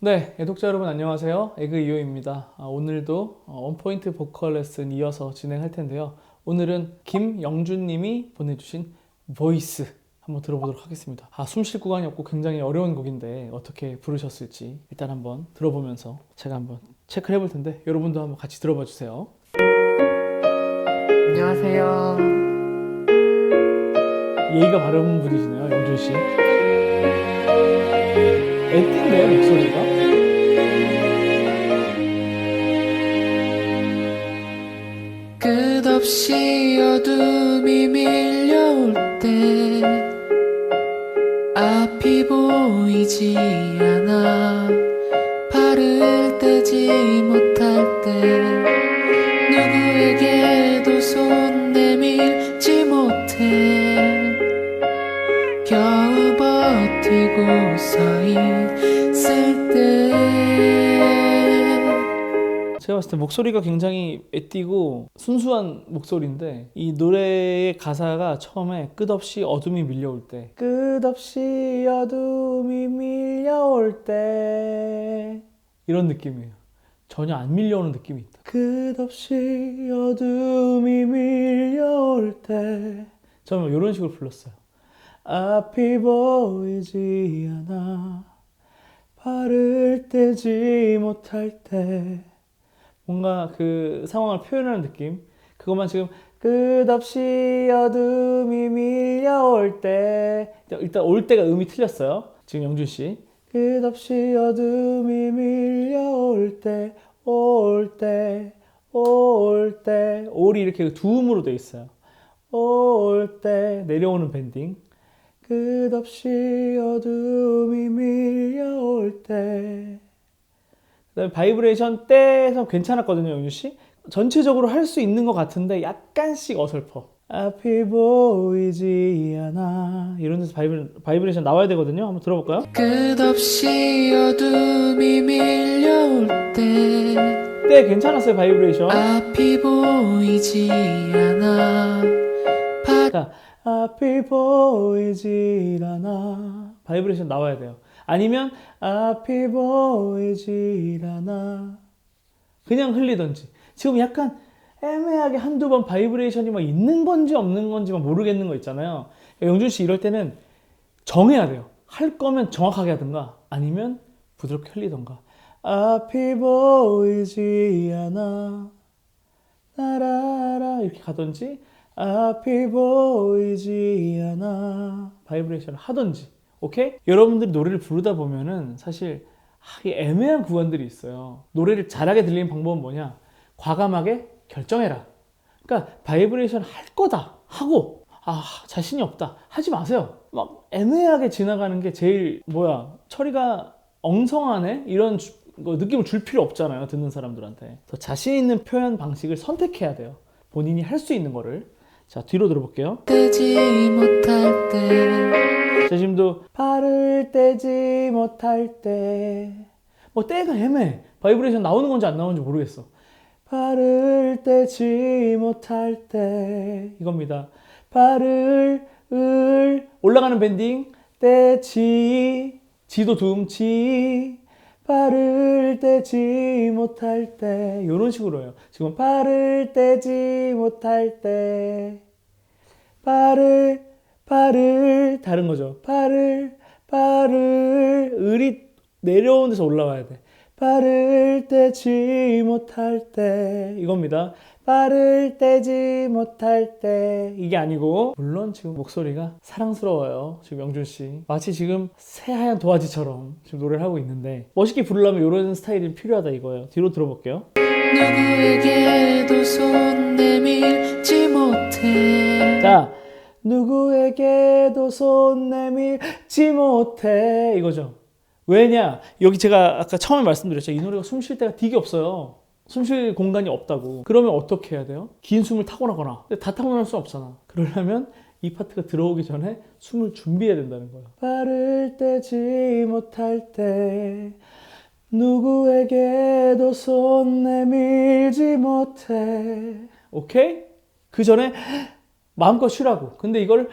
네, 애독자 여러분 안녕하세요. 에그 이호입니다. 아, 오늘도 어, 원포인트 보컬 레슨 이어서 진행할 텐데요. 오늘은 김영준님이 보내주신 보이스 한번 들어보도록 하겠습니다. 아, 숨 쉴 구간이 없고 굉장히 어려운 곡인데 어떻게 부르셨을지 일단 한번 들어보면서 제가 한번 체크를 해볼 텐데 여러분도 한번 같이 들어봐 주세요. 안녕하세요. 예의가 바른 분이시네요, 영준 씨. 애띠인데요, 목소리가? 끝없이 어둠이 밀려올 때 앞이 보이지 제가 봤을 때 목소리가 굉장히 애띠고 순수한 목소리인데 이 노래의 가사가 처음에 끝없이 어둠이 밀려올 때 끝없이 어둠이 밀려올 때 이런 느낌이에요. 전혀 안 밀려오는 느낌이 있다. 끝없이 어둠이 밀려올 때 저는 이런 식으로 불렀어요. 앞이 보이지 않아 발을 떼지 못할 때 뭔가 그 상황을 표현하는 느낌? 그것만 지금 끝없이 어둠이 밀려올 때 일단 올 때가 음이 틀렸어요. 지금 영준 씨. 끝없이 어둠이 밀려올 때 올 때 올 때. 올이 이렇게 두 음으로 돼 있어요. 올 때 내려오는 밴딩. 끝없이 어둠이 밀려올 때 그다음에 바이브레이션 때에서 괜찮았거든요, 영유 씨. 전체적으로 할 수 있는 것 같은데 약간씩 어설퍼. 앞이 보이지 않아. 이런 데서 바이브레, 바이브레이션 나와야 되거든요. 한번 들어볼까요? 끝없이 어둠이 밀려올 때때 괜찮았어요, 바이브레이션. 앞이 보이지 않아 바... 자, 앞이 보이지 않아. 바이브레이션 나와야 돼요. 아니면 앞이 보이지 않아. 그냥 흘리던지. 지금 약간 애매하게 한두 번 바이브레이션이 막 있는 건지 없는 건지 막 모르겠는 거 있잖아요. 영준 씨 이럴 때는 정해야 돼요. 할 거면 정확하게 하든가 아니면 부드럽게 흘리던가. 앞이 보이지 않아. 나라라 이렇게 가든지 앞이 보이지 않아. 바이브레이션을 하든지. 오케이? 여러분들이 노래를 부르다 보면은 사실 아, 이 애매한 구간들이 있어요. 노래를 잘하게 들리는 방법은 뭐냐? 과감하게 결정해라. 그러니까 바이브레이션 할 거다 하고 아 자신이 없다 하지 마세요. 막 애매하게 지나가는 게 제일 뭐야 처리가 엉성하네 이런 주- 거 느낌을 줄 필요 없잖아요 듣는 사람들한테. 더 자신 있는 표현 방식을 선택해야 돼요. 본인이 할 수 있는 거를. 자 뒤로 들어볼게요. 떼지 못할 때 자, 지금도 발을 떼지 못할 때. 뭐 때가 애매해. 바이브레이션 나오는 건지 안 나오는지 모르겠어. 발을 떼지 못할 때. 이겁니다. 발을 을 올라가는 밴딩 떼지 지도 둠 지. 발을 떼지 못할 때 이런 식으로 해요. 지금 발을 떼지 못할 때 발을 발을 다른 거죠. 발을 발을 을이 내려오는 데서 올라와야 돼. 발을 떼지 못할 때 이겁니다. 발을 떼지 못할 때 이게 아니고 물론 지금 목소리가 사랑스러워요. 지금 영준 씨 마치 지금 새하얀 도화지처럼 지금 노래를 하고 있는데 멋있게 부르려면 이런 스타일이 필요하다 이거예요. 뒤로 들어볼게요. 자, 누구에게도 손 내밀지 못해 이거죠. 왜냐? 여기 제가 아까 처음에 말씀드렸죠. 이 노래가 숨 쉴 때가 되게 없어요. 숨 쉴 공간이 없다고. 그러면 어떻게 해야 돼요? 긴 숨을 타고나거나. 다 타고날 수 없잖아. 그러려면 이 파트가 들어오기 전에 숨을 준비해야 된다는 거예요. 발을 떼지 못할 때 누구에게도 손 내밀지 못해. 오케이? 그 전에 마음껏 쉬라고. 근데 이걸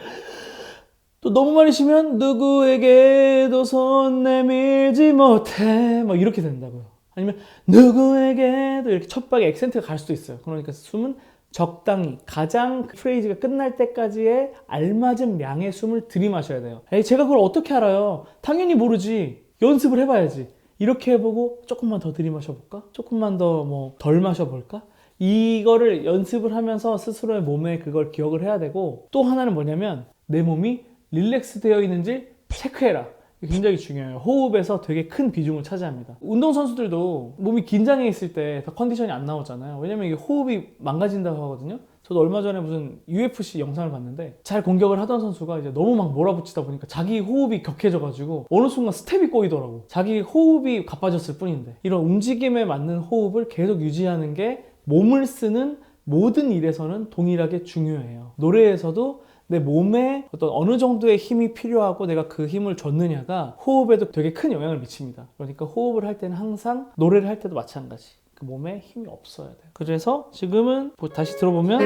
또 너무 많이 쉬면 누구에게도 손 내밀지 못해 막 이렇게 된다고요. 아니면 누구에게도 이렇게 첫박에 액센트가 갈 수도 있어요. 그러니까 숨은 적당히 가장 프레이즈가 끝날 때까지의 알맞은 양의 숨을 들이마셔야 돼요. 에이 제가 그걸 어떻게 알아요? 당연히 모르지. 연습을 해봐야지. 이렇게 해보고 조금만 더 들이마셔볼까? 조금만 더 뭐 덜 마셔볼까? 이거를 연습을 하면서 스스로의 몸에 그걸 기억을 해야 되고 또 하나는 뭐냐면 내 몸이 릴렉스 되어 있는지 체크해라. 굉장히 중요해요. 호흡에서 되게 큰 비중을 차지합니다. 운동선수들도 몸이 긴장해 있을 때다 컨디션이 안 나오잖아요. 왜냐면 이게 호흡이 망가진다고 하거든요. 저도 얼마 전에 무슨 UFC 영상을 봤는데 잘 공격을 하던 선수가 이제 너무 막 몰아붙이다 보니까 자기 호흡이 격해져가지고 어느 순간 스텝이 꼬이더라고. 자기 호흡이 가빠졌을 뿐인데 이런 움직임에 맞는 호흡을 계속 유지하는 게 몸을 쓰는 모든 일에서는 동일하게 중요해요. 노래에서도 내 몸에 어떤 어느 정도의 힘이 필요하고 내가 그 힘을 줬느냐가 호흡에도 되게 큰 영향을 미칩니다. 그러니까 호흡을 할 때는 항상 노래를 할 때도 마찬가지. 그 몸에 힘이 없어야 돼요. 그래서 지금은 보- 다시 들어보면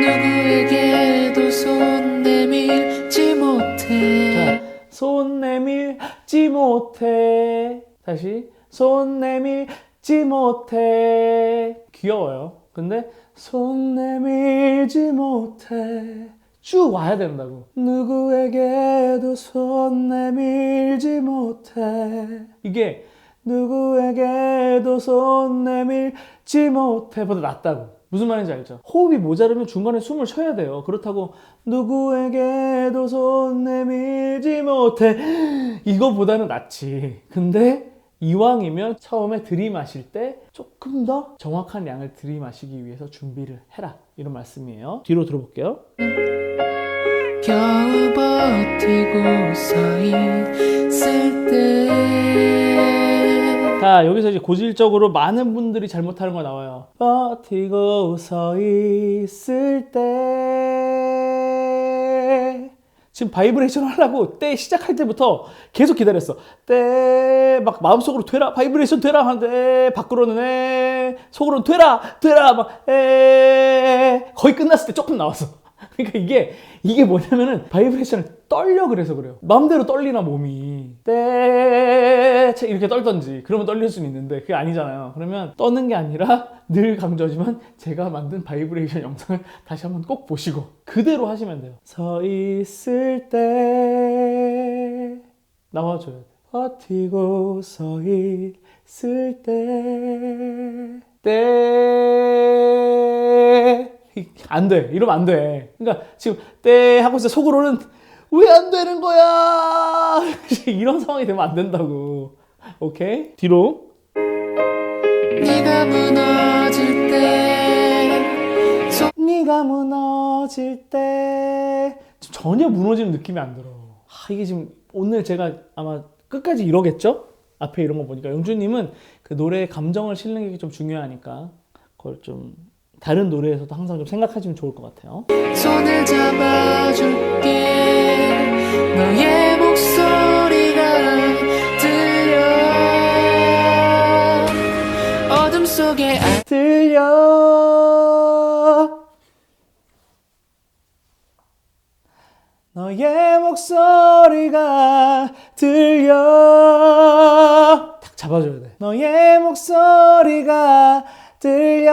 누구에게도 손 내밀지 못해 자, 손 내밀지 못해. 다시 손 내밀 지 못해. 귀여워요. 근데 손 내밀지 못해. 쭉 와야 된다고. 누구에게도 손 내밀지 못해. 이게 누구에게도 손 내밀지 못해 보다 낫다고. 무슨 말인지 알죠? 호흡이 모자르면 중간에 숨을 쉬어야 돼요. 그렇다고 누구에게도 손 내밀지 못해. 이거보다는 낫지. 근데 이왕이면 처음에 들이마실 때 조금 더 정확한 양을 들이마시기 위해서 준비를 해라. 이런 말씀이에요. 뒤로 들어볼게요. 겨우 버티고 서 있을 때 자, 여기서 이제 고질적으로 많은 분들이 잘못하는 거 나와요. 버티고 서 있을 때. 지금 바이브레이션 하려고 때 시작할 때부터 계속 기다렸어. 때, 막 마음속으로 되라, 바이브레이션 되라 하는데, 밖으로는 에, 속으로는 되라, 되라, 막, 에, 거의 끝났을 때 조금 나왔어. 그러니까 이게, 이게 뭐냐면은, 바이브레이션을 떨려 그래서 그래요. 마음대로 떨리나 몸이. 때, 채 이렇게 떨던지. 그러면 떨릴 수는 있는데, 그게 아니잖아요. 그러면 떠는 게 아니라, 늘 강조하지만, 제가 만든 바이브레이션 영상을 다시 한번 꼭 보시고, 그대로 하시면 돼요. 서 있을 때, 나와줘야 돼. 버티고 서 있을 때, 때, 안 돼. 이러면 안 돼. 그러니까 지금 때 하고 있어. 속으로는 왜 안 되는 거야? 이런 상황이 되면 안 된다고. 오케이? 뒤로. 네가 무너질 때 네가 무너질 때 전혀 무너지는 느낌이 안 들어. 아, 이게 지금 오늘 제가 아마 끝까지 이러겠죠? 앞에 이런 거 보니까 영주님은 그 노래의 감정을 실는 게 좀 중요하니까 그걸 좀 다른 노래에서도 항상 좀 생각하시면 좋을 것 같아요. 손을 잡아줄게. 너의 목소리가 들려. 어둠 속에 아- 들려. 너의 목소리가 들려. 딱 잡아줘야 돼. 너의 목소리가 들려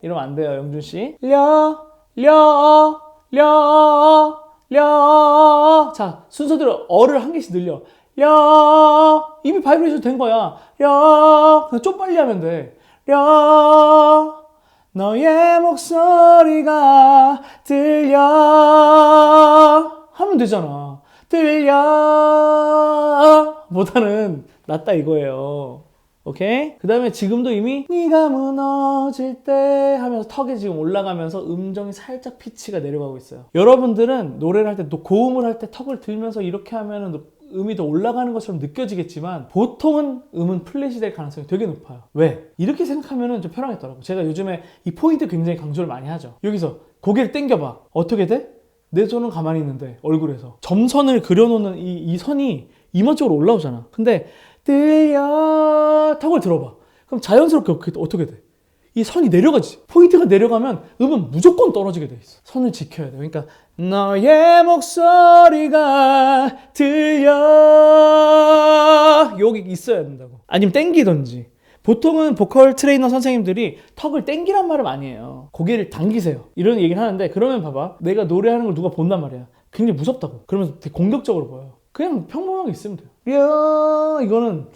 이러면 안 돼요 영준 씨 려, 려, 려, 려. 자, 순서대로 어를 한 개씩 늘려. 려. 이미 바이브레이션 된 거야. 려. 그냥 좀 빨리 하면 돼. 려. 너의 목소리가 들려. 하면 되잖아. 들려. 보다는 낫다 이거예요. 오케이? 그 다음에 지금도 이미 네가 무너질 때 하면서 턱에 지금 올라가면서 음정이 살짝 피치가 내려가고 있어요. 여러분들은 노래를 할 때 또 고음을 할 때 턱을 들면서 이렇게 하면은 음이 더 올라가는 것처럼 느껴지겠지만 보통은 음은 플랫이 될 가능성이 되게 높아요. 왜? 이렇게 생각하면은 좀 편하겠더라고. 제가 요즘에 이 포인트 굉장히 강조를 많이 하죠. 여기서 고개를 당겨봐. 어떻게 돼? 내 손은 가만히 있는데 얼굴에서 점선을 그려놓는 이, 이 선이 이마 쪽으로 올라오잖아. 근데 들려 턱을 들어봐. 그럼 자연스럽게 어떻게, 돼? 이 선이 내려가지. 포인트가 내려가면 음은 무조건 떨어지게 돼 있어. 선을 지켜야 돼. 그러니까 너의 목소리가 들려 여기 있어야 된다고. 아니면 땡기던지. 보통은 보컬 트레이너 선생님들이 턱을 땡기란 말을 많이 해요. 고개를 당기세요. 이런 얘기를 하는데 그러면 봐봐. 내가 노래하는 걸 누가 본단 말이야. 굉장히 무섭다고. 그러면서 되게 공격적으로 보여요. 그냥 평범하게 있으면 돼요. 야 이거는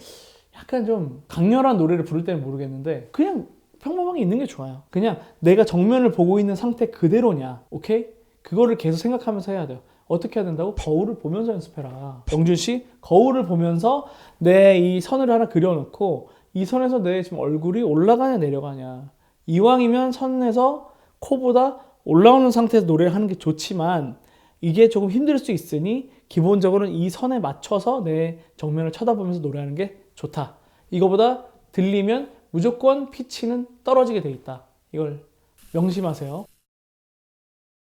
약간 좀 강렬한 노래를 부를 때는 모르겠는데 그냥 평범하게 있는 게 좋아요. 그냥 내가 정면을 보고 있는 상태 그대로냐. 오케이? 그거를 계속 생각하면서 해야 돼요. 어떻게 해야 된다고? 거울을 보면서 연습해라. 영준 씨, 거울을 보면서 내 이 선을 하나 그려놓고 이 선에서 내 지금 얼굴이 올라가냐 내려가냐. 이왕이면 선에서 코보다 올라오는 상태에서 노래를 하는 게 좋지만 이게 조금 힘들 수 있으니 기본적으로는 이 선에 맞춰서 내 정면을 쳐다보면서 노래하는 게 좋다. 이거보다 들리면 무조건 피치는 떨어지게 돼 있다. 이걸 명심하세요.